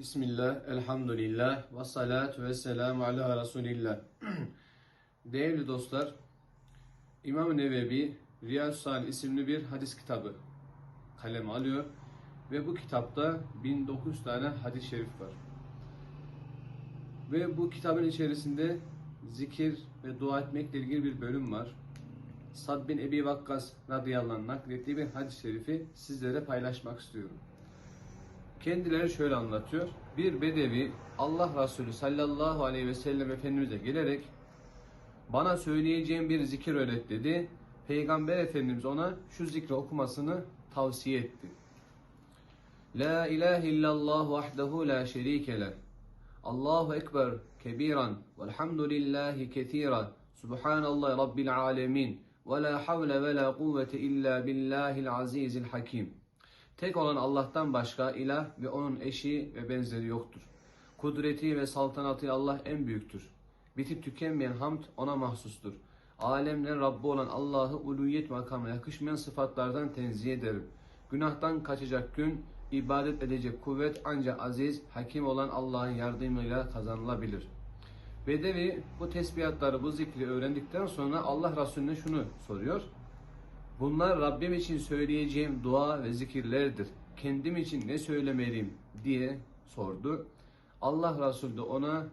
Bismillah, elhamdülillah, ve salatu ve selamu ala Resulillah. Değerli dostlar, İmam-ı Nevevi Riyaz Salih isimli bir hadis kitabı kaleme alıyor ve bu kitapta 1900 tane hadis-i şerif var. Ve bu kitabın içerisinde zikir ve dua etmekle ilgili bir bölüm var. Sad bin Ebi Vakkas radıyallahu anh naklettiği bir hadis-i şerifi sizlere paylaşmak istiyorum. Kendileri şöyle anlatıyor. Bir bedevi Allah Resulü sallallahu aleyhi ve sellem Efendimiz'e gelerek bana söyleyeceğim bir zikir öğret dedi. Peygamber Efendimiz ona şu zikri okumasını tavsiye etti. La ilahe illallah vahdehu la şerike leh. Allahu ekber kebiran velhamdülillahi ketira. Subhanallah rabbil alemin. Ve la havle ve la kuvvete illa billahil azizil hakim. Tek olan Allah'tan başka ilah ve onun eşi ve benzeri yoktur. Kudreti ve saltanatı Allah en büyüktür. Bitip tükenmeyen hamd ona mahsustur. Alemlerin Rabbi olan Allah'ı uluyet makamına yakışmayan sıfatlardan tenzih ederim. Günahtan kaçacak gün, ibadet edecek kuvvet ancak aziz, hakim olan Allah'ın yardımıyla kazanılabilir. Bedevi bu tesbihatları, bu zikri öğrendikten sonra Allah Resulüne şunu soruyor. Bunlar Rabbim için söyleyeceğim dua ve zikirlerdir. Kendim için ne söylemeliyim diye sordu. Allah Resulü de ona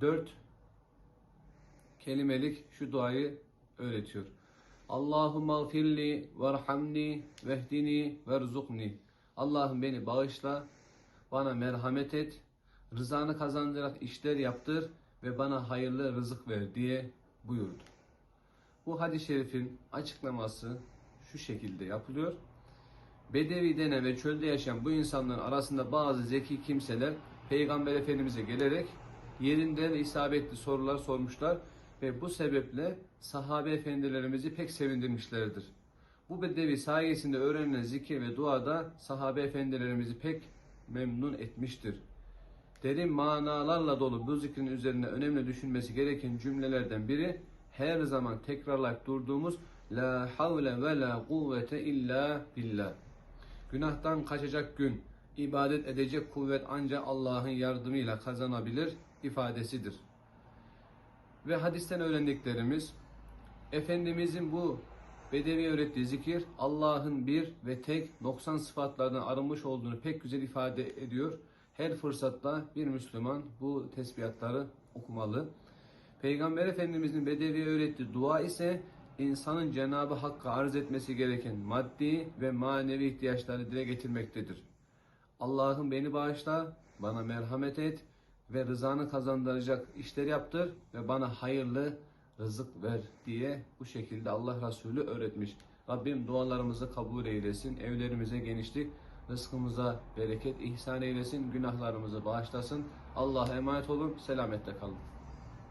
dört kelimelik şu duayı öğretiyor. Allahümme gfirli verhamni vehdini verzukni. Allah'ım beni bağışla, bana merhamet et, rızanı kazandırarak işler yaptır ve bana hayırlı rızık ver diye buyurdu. Bu hadis-i şerifin açıklaması şu şekilde yapılıyor. Bedevi denen ve çölde yaşayan bu insanların arasında bazı zeki kimseler Peygamber Efendimiz'e gelerek yerinde ve isabetli sorular sormuşlar ve bu sebeple sahabe efendilerimizi pek sevindirmişlerdir. Bu bedevi sayesinde öğrenilen zikir ve duada sahabe efendilerimizi pek memnun etmiştir. Derin manalarla dolu bu zikrin üzerine önemli düşünmesi gereken cümlelerden biri her zaman tekrarlayıp durduğumuz La havle ve la kuvvete illa billah. Günahtan kaçacak gün, ibadet edecek kuvvet ancak Allah'ın yardımıyla kazanabilir ifadesidir. Ve hadisten öğrendiklerimiz, Efendimizin bu Bedevi öğrettiği zikir Allah'ın bir ve tek 90 sıfatlardan arınmış olduğunu pek güzel ifade ediyor. Her fırsatta bir Müslüman bu tesbihatları okumalı. Peygamber Efendimizin Bedevi'ye öğrettiği dua ise insanın Cenabı Hakk'a arz etmesi gereken maddi ve manevi ihtiyaçları dile getirmektedir. Allah'ım beni bağışla, bana merhamet et ve rızanı kazandıracak işler yaptır ve bana hayırlı rızık ver diye bu şekilde Allah Resulü öğretmiş. Rabbim dualarımızı kabul eylesin, evlerimize genişlik, rızkımıza bereket ihsan eylesin, günahlarımızı bağışlasın. Allah'a emanet olun, selamette kalın.